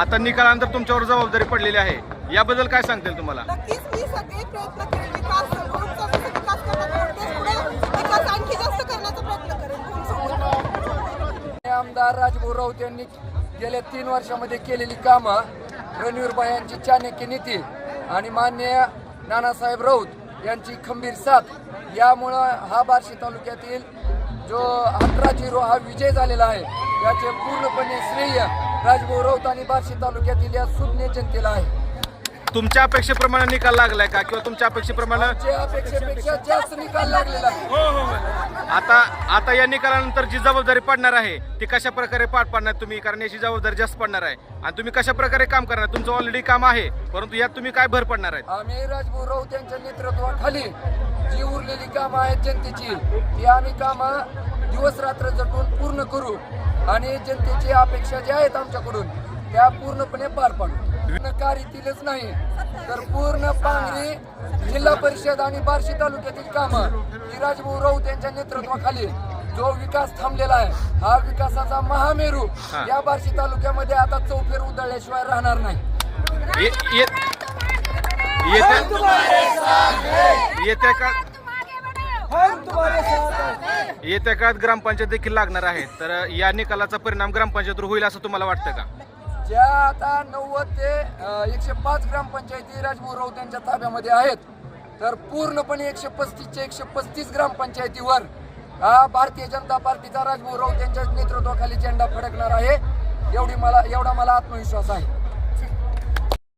आता निकालानंतर तुमच्यावर जबाबदारी पडलेली आहे. याबद्दल काय सांगतील तुम्हाला? नक्कीच मी सगळे प्रयत्न करेन. विकास रोडचा जसं विकास करण्याचा तेच पुढे विकास आणखी जास्त करण्याचा प्रयत्न करेन. तुमच्यासोबत. आमदार राजभाऊ राऊत यांनी गेल्या तीन वर्षामध्ये केलेली कामं रणवीरबाई यांची चाणक्य नीती आणि मान्य नानासाहेब राऊत यांची खंबीर साथ यामुळं हा बार्शी तालुक्यातील जो अठरा झिरो हा विजय झालेला आहे याचे पूर्णपणे श्रेय राजभाऊ राऊत आणि बार्शी तालुक्यातील या सुज्ञ जनतेला आहे. तुमच्या अपेक्षेप्रमाणे निकाल लागलाय का? किंवा तुमच्या अपेक्षेप्रमाणे अपेक्षेपेक्षा जास्त निकाल लागलेला आहे. आता आता या निकालानंतर जी जबाबदारी पडणार आहे ती कशा प्रकारे पार पाडणार तुम्ही? कारण याची जबाबदारी जास्त पडणार आहे. आणि तुम्ही कशा प्रकारे काम करणार? तुमचं ऑलरेडी काम आहे परंतु यात तुम्ही काय भर पडणार आहे आम्ही राजभाऊ राऊत यांच्या नेतृत्वाखाली जी उरलेली कामं आहेत जनतेची ती आम्ही कामं दिवस रात्र झटून पूर्ण करू आणि जनतेची अपेक्षा ज्या आहेत आमच्याकडून त्या पूर्णपणे पार पाडू नकारीतीलच नाही तर पूर्ण पांगरी जिल्हा परिषद आणि बार्शी तालुक्यातील कामं ही राजभाऊ राऊत यांच्या नेतृत्वाखाली जो विकास थांबलेला आहे हा विकासाचा महामेरू. या बार्शी तालुक्यामध्ये आता चौफेर उधळल्याशिवाय राहणार नाही येत्या का येत्या काळात ग्रामपंचायत देखील लागणार आहे. तर या निकालाचा परिणाम ग्रामपंचायतीवर होईल असं तुम्हाला वाटतं का? ज्या आता नव्वद ते एकशे पाच ग्रामपंचायती राजभाऊराव त्यांच्या ताब्यामध्ये आहेत तर पूर्णपणे एकशे पस्तीसचे एकशे पस्तीस ग्रामपंचायतीवर हा भारतीय जनता पार्टीचा राजभाऊराव त्यांच्या नेतृत्वाखाली झेंडा फडकणार आहे. एवढी मला एवढा मला आत्मविश्वास आहे.